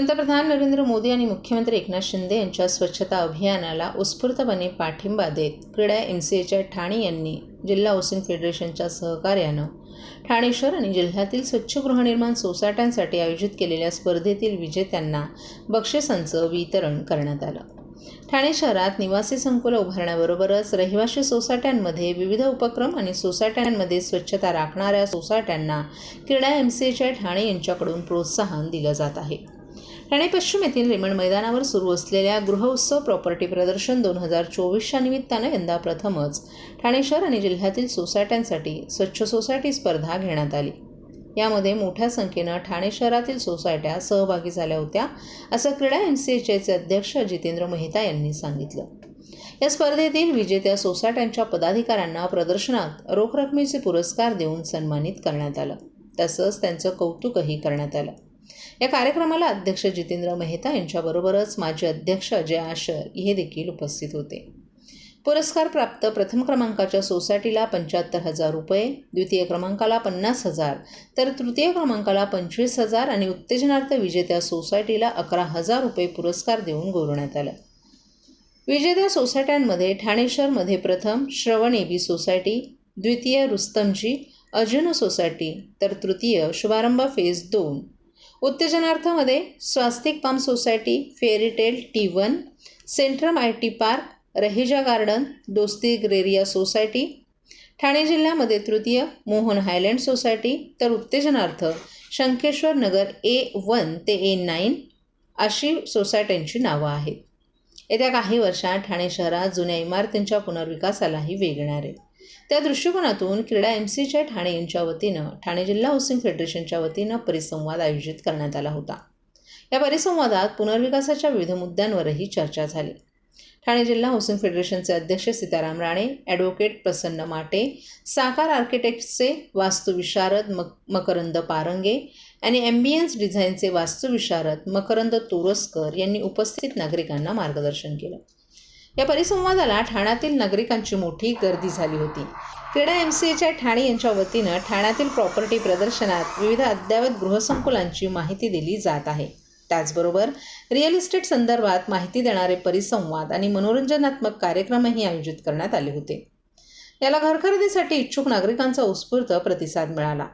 पंतप्रधान नरेंद्र मोदी आणि मुख्यमंत्री एकनाथ शिंदे यांच्या स्वच्छता अभियानाला उत्स्फूर्तपणे पाठिंबा देत क्रीडा एम सी एच्या ठाणे यांनी जिल्हा हाऊसिंग फेडरेशनच्या सहकार्यानं ठाणे शहर आणि जिल्ह्यातील स्वच्छ गृहनिर्माण सोसायट्यांसाठी आयोजित केलेल्या स्पर्धेतील विजेत्यांना बक्षिसांचं वितरण करण्यात आलं. ठाणे शहरात निवासी संकुलं उभारण्याबरोबरच रहिवासी सोसायट्यांमध्ये विविध उपक्रम आणि सोसायट्यांमध्ये स्वच्छता राखणाऱ्या सोसायट्यांना क्रीडा एम सी एच्या ठाणे यांच्याकडून प्रोत्साहन दिलं जात आहे. ठाणे पश्चिम येथील रेमंड मैदानावर सुरू असलेल्या गृहउत्सव प्रॉपर्टी प्रदर्शन दोन हजार चोवीसच्या निमित्तानं यंदा प्रथमच ठाणे शहर आणि जिल्ह्यातील सोसायट्यांसाठी स्वच्छ सोसायटी स्पर्धा घेण्यात आली. यामध्ये मोठ्या संख्येनं ठाणे शहरातील सोसायट्या सहभागी झाल्या होत्या असं क्रीडा एम सी एच एचे अध्यक्ष जितेंद्र मेहता यांनी सांगितलं. या स्पर्धेतील विजेत्या सोसायट्यांच्या पदाधिकाऱ्यांना प्रदर्शनात रोख रकमेचे पुरस्कार देऊन सन्मानित करण्यात आलं. तसंच त्यांचं कौतुकही करण्यात आलं. या कार्यक्रमाला अध्यक्ष जितेंद्र मेहता यांच्याबरोबरच माजी अध्यक्ष अजय आशर हे देखील उपस्थित होते. पुरस्कार प्राप्त प्रथम क्रमांकाच्या सोसायटीला पंच्याहत्तर हजार रुपये द्वितीय क्रमांकाला पन्नास हजार तर तृतीय क्रमांकाला पंचवीस हजार आणि उत्तेजनार्थ विजेत्या सोसायटीला अकरा हजार रुपये पुरस्कार देऊन गौरवण्यात आलं. विजेत्या सोसायट्यांमध्ये ठाणे शहरमध्ये प्रथम श्रवण एबी सोसायटी द्वितीय रुस्तमजी अर्जुन सोसायटी तर तृतीय शुभारंभ फेज दोन उत्तेजनार्थमध्ये Swastik palm society fairytale T one centrum I T park Raheja garden Dosti ग्रेरिया society Thane जिल्ह्यामध्ये तृतीय मोहन हायलँड सोसायटी तर उत्तेजनार्थ शंखेश्वर नगर ए वन ते ए नाईन अशी सोसायट्यांची नावं आहेत. येत्या काही वर्षात ठाणे शहरात जुन्या इमारतींच्या पुनर्विकासालाही वेग येणार आहे. त्या दृष्टिकोनातून क्रीडा एम सीच्या ठाणे यांच्या वतीनं ठाणे जिल्हा हाऊसिंग फेडरेशनच्या वतीनं परिसंवाद आयोजित करण्यात आला होता. या परिसंवादात पुनर्विकासाच्या विविध मुद्द्यांवरही चर्चा झाली. ठाणे जिल्हा हाऊसिंग फेडरेशनचे अध्यक्ष सीताराम राणे ॲडव्होकेट प्रसन्न माटे साकार आर्किटेक्टचे वास्तुविशारद मक मकरंद पारंगे आणि ॲम्बियन्स डिझाईनचे वास्तुविशारद मकरंद तोरसकर यांनी उपस्थित नागरिकांना मार्गदर्शन केलं. या परिसंवादाला ठाण्यातील नागरिकांची मोठी गर्दी झाली होती. क्रीडा एम सी एच्या ठाणे यांच्या वतीनं ठाण्यातील प्रॉपर्टी प्रदर्शनात विविध अद्ययावत गृहसंकुलांची माहिती दिली जात आहे. त्याचबरोबर रिअल इस्टेट संदर्भात माहिती देणारे परिसंवाद आणि मनोरंजनात्मक कार्यक्रमही आयोजित करण्यात आले होते. याला घर खरेदीसाठी इच्छुक नागरिकांचा उत्स्फूर्त प्रतिसाद मिळाला.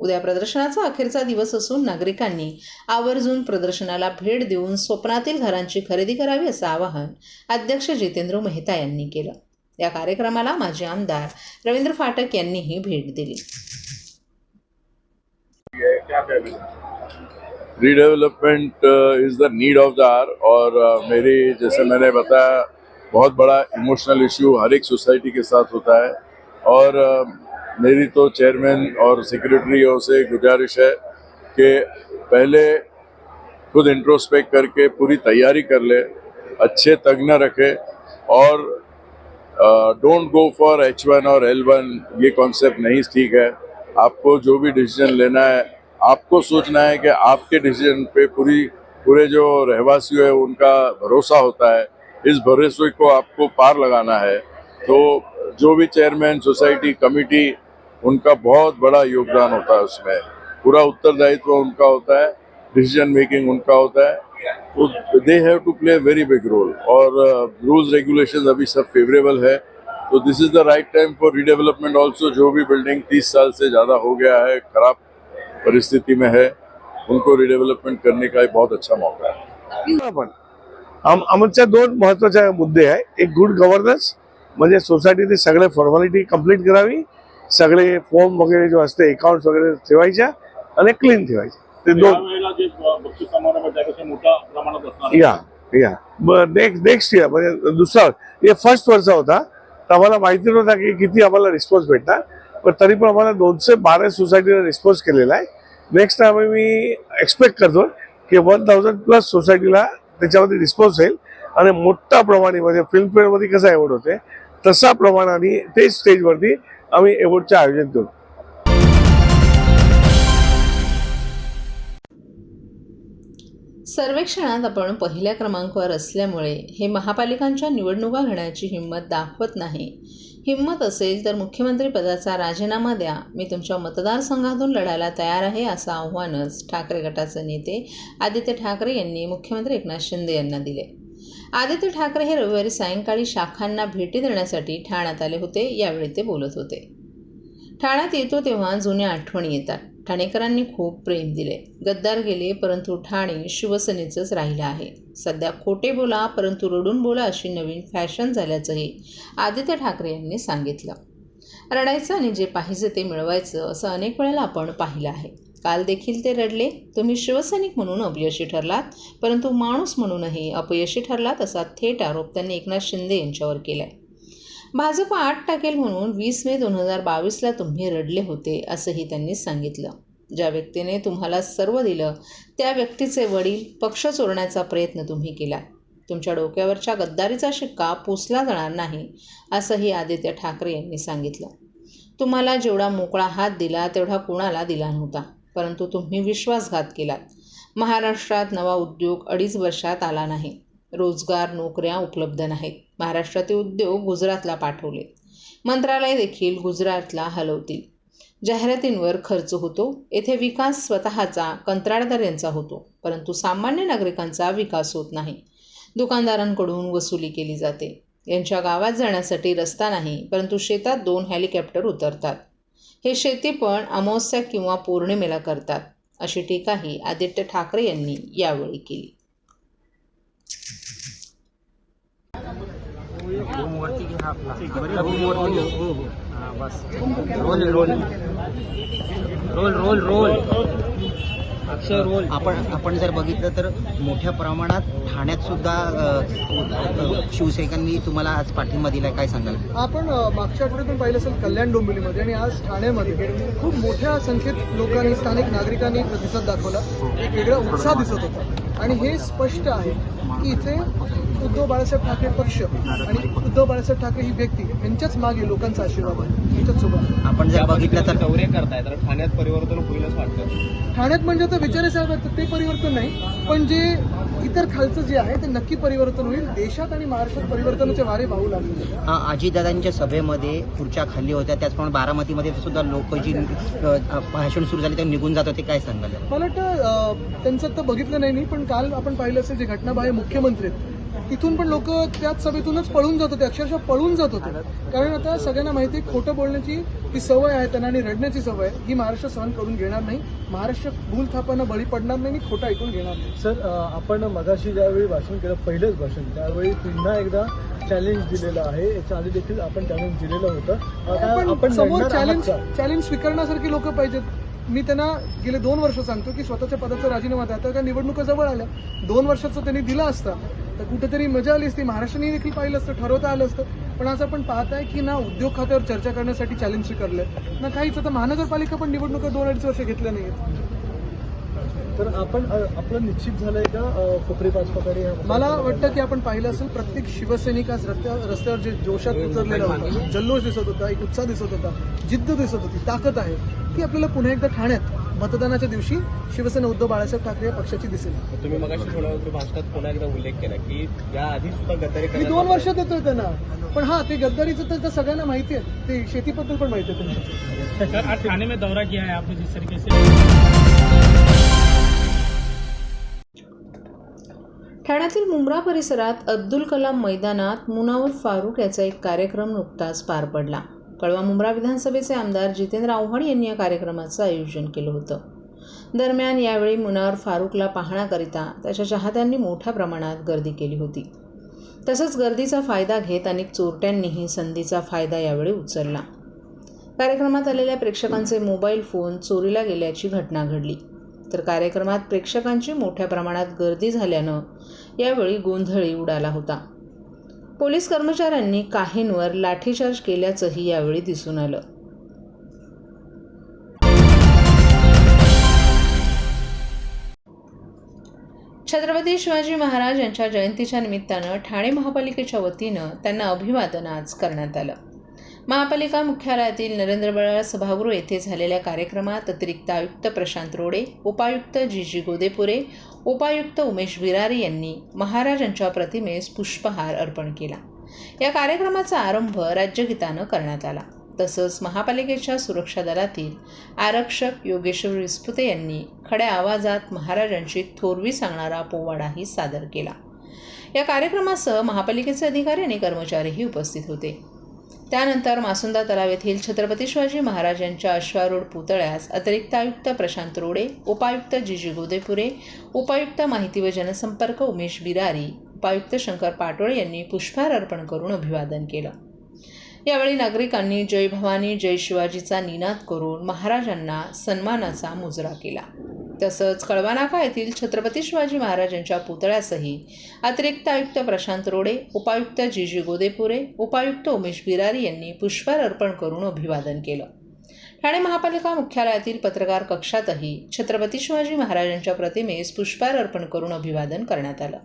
उद्या प्रदर्शनाचा अखेरचा दिवस असून नागरिकांनी आवर्जून प्रदर्शनाला भेट देऊन स्वप्नातील घरांची खरेदी करावी असं आवाहन अध्यक्ष जितेंद्र मेहता यांनी केलं. या कार्यक्रमाला माजी आमदार रवींद्र फाटक यांनीही भेट दिली. Redevelopment is the need of the hour और uh, मेरी जैसे मैंने बताया बहुत बड़ा इमोशनल इशू हर एक सोसाइटी के साथ होता है और uh, मेरी तो चेयरमैन और सेक्रेटरीयों से गुजारिश है कि पहले खुद इंट्रोस्पेक्ट करके पूरी तैयारी कर ले, अच्छे तज्ञ रखे और don't go for H one और एल वन ये कॉन्सेप्ट नहीं ठीक है। आपको जो भी डिसीज़न लेना है, आपको सोचना है कि आपके डिसीज़न पे पूरी, पूरे जो रहवासी है, उनका भरोसा होता है। इस भरोसे को आपको पार लगाना है। तो जो भी चेयरमैन सोसाइटी कमिटी उनका बहुत बड़ा योगदान होता है उसमें। पूरा उत्तरदायित्व उनका होता है डिसीज़न मेकिंग उनका होता है। तो they have to play very big role और रूल्स रेगुलेशंस अभी सब फेवरेबल है। तो this is the right time for redevelopment also जो भी बिल्डिंग तीस साल से ज़्यादा हो गया है, खराब परिस्थिति में है, उनको रिडेवलपमेंट करने का एक बहुत अच्छा मौका है। पण आम आमच्या दोन महत्वाचे मुद्दे आहे एक गुड गव्हर्नन्स म्हणजे सोसायटीने सगळे फॉर्मॅलिटी कंप्लीट करावी। सगळे फॉर्म वगैरे जो असते अकाउंट वगैरे ठेवायच्या आणि क्लीन ठेवायचे ते दोन. या या. नेक्स्ट नेक्स्ट इयर म्हणजे दुसरा हे फर्स्ट वर्ष होता. तर आम्हाला माहिती नव्हता की किती आम्हाला रिस्पॉन्स भेटणार. पण तरी पण आम्हाला दोनशे बारा सोसायटीला रिस्पॉन्स केलेला आहे. नेक्स्ट टाइम मी एक्सपेक्ट करतो की वन थाउजंड प्लस सोसायटीला त्याच्यामध्ये रिस्पॉन्स येईल आणि मोठ्या प्रमाणे म्हणजे फिल्मफेअरमध्ये कसा अवॉर्ड होते तसा प्रमाणाने तेच स्टेजवरती आम्ही एवढचं आयोजन करू. सर्वेक्षणात आपण पहिल्या क्रमांकावर असल्यामुळे हे महापालिकांच्या निवडणुका घेण्याची हिंमत दाखवत नाही. हिंमत असेल तर मुख्यमंत्री पदाचा राजीनामा द्या. मी तुमच्या मतदारसंघातून लढायला तयार आहे असं आव्हानच ठाकरे गटाचे नेते आदित्य ठाकरे यांनी मुख्यमंत्री एकनाथ शिंदे यांना दिले. आदित्य ठाकरे हे रविवारी सायंकाळी शाखांना भेटी देण्यासाठी ठाण्यात आले होते यावेळी ते बोलत होते. ठाण्यात येतो तेव्हा जुन्या आठवणी येतात. ठाणेकरांनी खूप प्रेम दिले. गद्दार गेले परंतु ठाणे शिवसेनेचंच राहिलं आहे. सध्या खोटे बोला परंतु रडून बोला अशी नवीन फॅशन झाल्याचंही आदित्य ठाकरे यांनी सांगितलं. रडायचं आणि जे पाहिजे ते मिळवायचं असं अनेक वेळेला आपण पाहिलं आहे. काल देखील ते रडले. तुम्ही शिवसैनिक म्हणून अपयशी ठरलात परंतु माणूस म्हणूनही अपयशी ठरलात असा थेट आरोप त्यांनी एकनाथ शिंदे यांच्यावर केलाय. भाजप आठ टाकेल म्हणून वीस मे दोन हजार बावीसला तुम्ही रडले होते असंही त्यांनी सांगितलं. ज्या व्यक्तीने तुम्हाला सर्व दिलं त्या व्यक्तीचे वडील पक्ष चोरण्याचा प्रयत्न तुम्ही केला तुमच्या डोक्यावरच्या गद्दारीचा शिक्का पुसला जाणार नाही असंही आदित्य ठाकरे यांनी सांगितलं. तुम्हाला जेवढा मोकळा हात दिला तेवढा कुणाला दिला नव्हता. परंतु तुम्ही विश्वासघात केलात. महाराष्ट्रात नवा उद्योग अडीच वर्षात आला नाही. रोजगार नोकऱ्या उपलब्ध नाहीत. महाराष्ट्रातील उद्योग गुजरातला पाठवले. मंत्रालय देखील गुजरातला हलवतील. जाहिरातींवर खर्च होतो. येथे विकास स्वतःचा कंत्राटदार यांचा होतो. परंतु सामान्य नागरिकांचा विकास होत नाही. दुकानदारांकडून वसुली केली जाते. यांच्या गावात जाण्यासाठी रस्ता नाही परंतु शेतात दोन हेलिकॉप्टर उतरतात. हे शेती पण अमावस्या किंवा पौर्णिमेला करतात अशी टीकाही आदित्य ठाकरे यांनी यावेळी केली. रोल. Role role role. आपण आपण जर बघितलं तर मोठ्या प्रमाणात ठाण्यात सुद्धा शिवसैनिकांनी तुम्हाला आज पाठिंबा दिलाय. काय सांगाल? आपण मागच्या आठवड्यातून पाहिलं असेल कल्याण डोंबिवलीमध्ये आणि आज ठाण्यामध्ये खूप मोठ्या संख्येत लोकांनी स्थानिक नागरिकांनी प्रतिसाद दाखवला. एक वेगळा उत्साह दिसत होता. आणि हे स्पष्ट आहे की इथे उद्धव बाळासाहेब ठाकरे पक्ष आणि उद्धव बाळासाहेब ठाकरे ही व्यक्ती यांच्याच मागे लोकांचा आशीर्वाद आहे यांच्याच सोबत. आपण जर बघितलं तर दौरे करताय तर ठाण्यात परिवर्तन होईल असं वाटतं ठाण्यात म्हणजे आता विचारे साहेब ते परिवर्तन नाही पण जे इतर खालचं जे आहे ते नक्की परिवर्तन होईल. देशात आणि महाराष्ट्रात परिवर्तनाचे वारे वाहू लागले. अ, अजितदादांच्या सभेमध्ये खुर्च्या खाली होत्या. त्याचप्रमाणे बारामतीमध्ये सुद्धा लोक जी भाषण सुरू झाले ते निघून जात होते काय सांगाल? मला वाटतं त्यांचं तर बघितलं नाही मी पण काल आपण पाहिलं असेल जे घटनाबाह्य मुख्यमंत्री आहेत. तिथून पण लोक त्याच सभेतूनच पळून जात होते अक्षरशः पळून जात होते. कारण आता सगळ्यांना माहिती आहे खोटं बोलण्याची ही सवय आहे त्यांना आणि रडण्याची सवय आहे. ही महाराष्ट्र सहन करून घेणार नाही. महाराष्ट्र भूल थापांना बळी पडणार नाही आणि खोटं ऐकून घेणार नाही. सर आपण मगाशी ज्यावेळी भाषण केलं पहिलंच भाषण त्यावेळी पुन्हा एकदा चॅलेंज दिलेलं आहे. याच्या आधी देखील आपण चॅलेंज दिलेलं होतं. आपण समोर चॅलेंज? चॅलेंज स्वीकारण्यासारखी लोक पाहिजेत. मी त्यांना गेले दोन वर्ष सांगतो की स्वतःच्या पदाचा राजीनामा द्या. आता का निवडणुका जवळ आल्या. दोन वर्षाचं त्यांनी दिलं असतं. तर कुठेतरी मजा आली असती. महाराष्ट्राने देखील पाहिलं असतं ठरवता आलं असतं. पण आज आपण पाहताय की ना उद्योग खात्यावर चर्चा करण्यासाठी चॅलेंज स्वीकारलंय. ना काहीच. आता महानगरपालिका पण निवडणुका दोन अडीच वर्ष घेतल्या नाहीत तर आपण आपलं निश्चित झालंय का कोपरी पाच पकडे मला वाटतं की आपण पाहिलं असेल प्रत्येक शिवसैनिक आज रस्त्यावर रस्त्यावर जे जोशात उतरलेला होता जल्लोष दिसत होता एक उत्साह दिसत होता जिद्द दिसत होती ताकद आहे ती आपल्याला पुन्हा एकदा ठाण्यात मतदानाच्या दिवशी शिवसेना उद्धव बाळासाहेब ठाकरे या पक्षाची दिसेल. तुम्ही मगाशी थोडा भाषणात पुन्हा एकदा उल्लेख केला की या आधी सुद्धा गद्दारी दोन वर्षात देतोय त्यांना. पण हा ते गद्दारीचं तर सगळ्यांना माहिती आहे. ते शेतीबद्दल पण माहिती आहे थाने में दौरा किया है आपने जिस तरीके से ठाण्यातील मुंब्रा परिसरात अब्दुल कलाम मैदानात मुनावर फारूक याचा एक कार्यक्रम नुकताच पार पडला. कळवा मुंब्रा विधानसभेचे आमदार जितेंद्र आव्हाड यांनी या कार्यक्रमाचं आयोजन केलं होतं. दरम्यान यावेळी मुनावर फारूकला पाहण्याकरिता त्याच्या चाहत्यांनी मोठ्या प्रमाणात गर्दी केली होती. तसंच गर्दीचा फायदा घेत अनेक चोरट्यांनीही संधीचा फायदा यावेळी उचलला. कार्यक्रमात आलेल्या प्रेक्षकांचे मोबाईल फोन चोरीला गेल्याची घटना घडली. तर कार्यक्रमात प्रेक्षकांची मोठ्या प्रमाणात गर्दी झाल्यानं यावेळी गोंधळी उडाला होता. पोलीस कर्मचाऱ्यांनी काहींवर लाठीचार्ज केल्याचंही यावेळी दिसून आलं. छत्रपती शिवाजी महाराज यांच्या जयंतीच्या निमित्तानं ठाणे महापालिकेच्या वतीनं त्यांना अभिवादन आज करण्यात आलं. महापालिका मुख्यालयातील नरेंद्र बळाळ सभागृह येथे झालेल्या कार्यक्रमात अतिरिक्त आयुक्त प्रशांत रोडे उपायुक्त जी जी गोदेपुरे उपायुक्त उमेश विरारी यांनी महाराजांच्या प्रतिमेस पुष्पहार अर्पण केला. या कार्यक्रमाचा आरंभ राज्यगीतानं करण्यात आला. तसंच महापालिकेच्या सुरक्षा दलातील आरक्षक योगेश्वर विस्पुते यांनी खड्या आवाजात महाराजांची थोरवी सांगणारा पोवाडाही सादर केला. या कार्यक्रमासह महापालिकेचे अधिकारी आणि कर्मचारीही उपस्थित होते. त्यानंतर मासुंदा तलाव येथील छत्रपती शिवाजी महाराज यांच्या अश्वारूढ पुतळ्यास अतिरिक्त आयुक्त प्रशांत रोडे उपायुक्त जिजी गोदेपुरे उपायुक्त माहिती व जनसंपर्क उमेश बिरारी उपायुक्त शंकर पाटोळे यांनी पुष्पहार अर्पण करून अभिवादन केलं. यावेळी नागरिकांनी जय भवानी जय शिवाजीचा निनाद करून महाराजांना सन्मानाचा मुजरा केला. तसंच कळवानाका येथील छत्रपती शिवाजी महाराजांच्या पुतळ्यासही अतिरिक्त आयुक्त प्रशांत रोडे उपायुक्त जी जी गोदेपुरे उपायुक्त उमेश बिरारी यांनी पुष्पहार अर्पण करून अभिवादन केलं. ठाणे महापालिका मुख्यालयातील पत्रकार कक्षातही छत्रपती शिवाजी महाराजांच्या प्रतिमेस पुष्पहार अर्पण करून अभिवादन करण्यात आलं.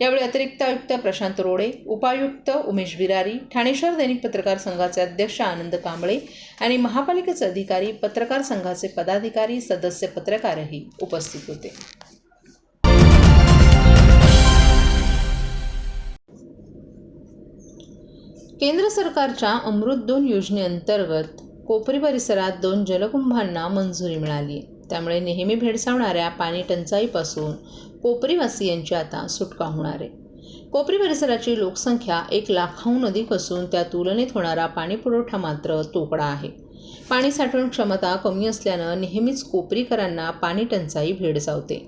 यावेळी अतिरिक्त आयुक्त प्रशांत रोडे उपायुक्त उमेश बिरारी ठाणेश्वर दैनिक पत्रकार संघाचे अध्यक्ष आनंद कांबळे आणि महापालिकेचे अधिकारी पत्रकार संघाचे पदाधिकारी सदस्य पत्रकारही उपस्थित होते. केंद्र सरकारच्या अमृत दोन योजनेअंतर्गत कोपरी परिसरात दोन जलकुंभांना मंजुरी मिळाली त्यामुळे नेहमी भेडसावणाऱ्या पाणी टंचाईपासून कोपरीवासियांची आता सुटका होणार आहे. कोपरी परिसराची लोकसंख्या एक लाखाहून अधिक असून त्या तुलनेत होणारा पाणी पुरवठा मात्र तोकडा आहे. पाणी साठवण क्षमता कमी असल्यानं नेहमीच कोपरीकरांना पाणी टंचाई भेडसावते.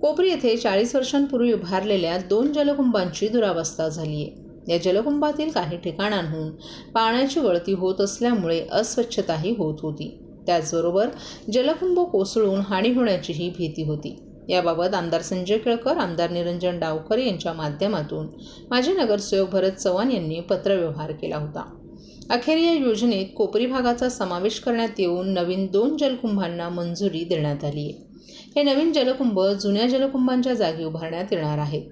कोपरी येथे चाळीस वर्षांपूर्वी उभारलेल्या दोन जलकुंभांची दुरावस्था झाली आहे या जलकुंभातील काही ठिकाणांहून पाण्याची गळती होत असल्यामुळे अस्वच्छताही होत होती. त्याचबरोबर जलकुंभ कोसळून हानी होण्याचीही भीती होती. याबाबत आमदार संजय केळकर आमदार निरंजन डावकर यांच्या माध्यमातून माजी नगरसेवक भरत चव्हाण यांनी पत्रव्यवहार केला होता. अखेर या योजनेत कोपरी भागाचा समावेश करण्यात येऊन नवीन दोन जलकुंभांना मंजुरी देण्यात आली आहे. हे नवीन जलकुंभ जुन्या जलकुंभांच्या जागी उभारण्यात येणार आहेत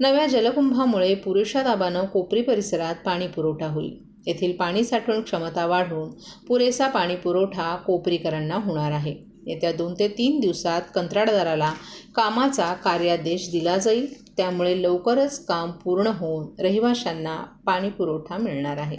नव्या जलकुंभामुळे पुरेशा दाबानं कोपरी परिसरात पाणी पुरवठा होईल. येथील पाणी साठवण क्षमता वाढवून पुरेसा पाणी पुरवठा कोपरीकरांना होणार आहे. येत्या दोन ते तीन दिवसात कंत्राटदाराला कामाचा कार्यादेश दिला जाईल. त्यामुळे लवकरच काम पूर्ण होऊन रहिवाशांना पाणी पुरवठा मिळणार आहे.